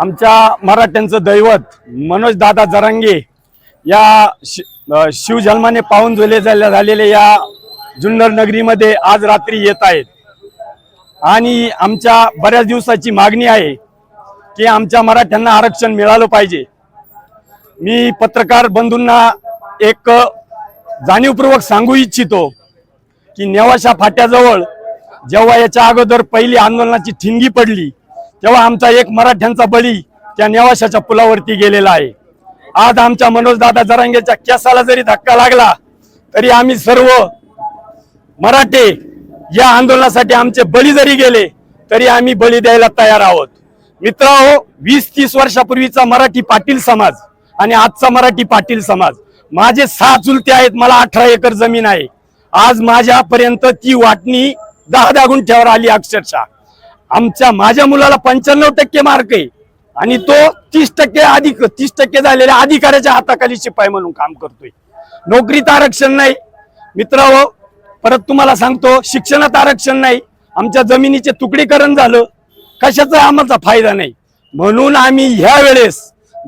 आमच्या मराठ्यांचं दैवत मनोज दादा जरांगे या शि शिवजन्माने पाहून झोले झालेले या जुन्नर नगरीमध्ये आज रात्री येत आहेत. आणि आमच्या बऱ्याच दिवसाची मागणी आहे की आमच्या मराठ्यांना आरक्षण मिळालं पाहिजे. मी पत्रकार बंधूंना एक जाणीवपूर्वक सांगू इच्छितो की नेवाशा फाट्याजवळ जेव्हा याच्या अगोदर पहिली आंदोलनाची ठिणगी पडली तेव्हा आमचा एक मराठ्यांचा बळी त्या नेवाशाच्या पुलावरती गेलेला आहे. आज आमच्या मनोजदादा जरांगेच्या केसाला जरी धक्का लागला तरी आम्ही सर्व मराठे या आंदोलनासाठी आमचे बळी जरी गेले तरी आम्ही बळी द्यायला तयार आहोत. मित्र वीस तीस वर्षापूर्वीचा मराठी पाटील समाज आणि आजचा मराठी पाटील समाज माझे सहा चुलते आहेत मला अठरा एकर जमीन आहे. आज माझ्यापर्यंत ती वाटणी दहा दहा गुंठ्यावर आली अक्षरशः. आमच्या माझ्या मुलाला पंच्याण्णव टक्के मार्क आहे. आणि तो तीस टक्के अधिक तीस टक्के झालेल्या अधिकाऱ्याच्या हाताखाली शिपाई म्हणून काम करतोय. नोकरीत आरक्षण नाही. मित्र परत तुम्हाला सांगतो शिक्षणात आरक्षण नाही. आमच्या जमिनीचे तुकडीकरण झालं. कशाचा आम्हाला फायदा नाही. म्हणून आम्ही ह्या वेळेस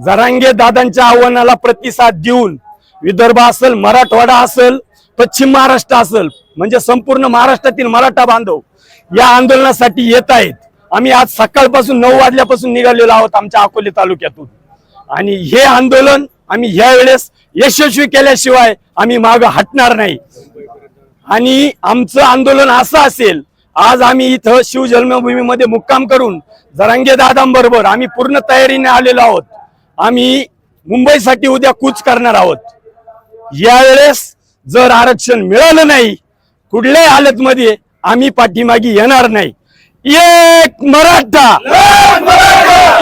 जरांगे दादांच्या आव्हानाला प्रतिसाद देऊन विदर्भ असेल मराठवाडा असेल पश्चिम महाराष्ट्र असेल म्हणजे संपूर्ण महाराष्ट्रातील मराठा बांधव या आंदोलनासाठी येत आहेत. आम्ही आज सकाळपासून नऊ वाजल्यापासून निघालेलो आहोत आमच्या अकोले तालुक्यातून. आणि हे आंदोलन आम्ही ह्या वेळेस यशस्वी केल्याशिवाय आम्ही माग हटणार नाही. आणि आमचं आंदोलन असं असेल आज आम्ही इथं शिवजन्मभूमीमध्ये मुक्काम करून जरांगे दादांबरोबर आम्ही पूर्ण तयारीने आलेलो आहोत. आम्ही मुंबईसाठी उद्या कूच करणार आहोत. यावेळेस जर आरक्षण मिळालं नाही कुठल्याही हालतमध्ये आम्ही पाठीमागे येणार नाही. एक मराठा.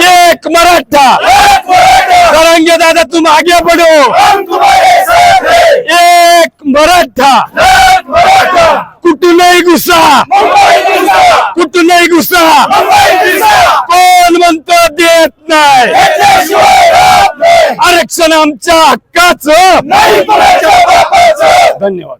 एक मराठा. जरांगे दादा तुम आगे बढ़ो एक मराठा. कुठूनही घुसा. कुठूनही घुसा. कोण म्हणतो देत नाही. आरक्षण आमच्या हक्काचं. धन्यवाद.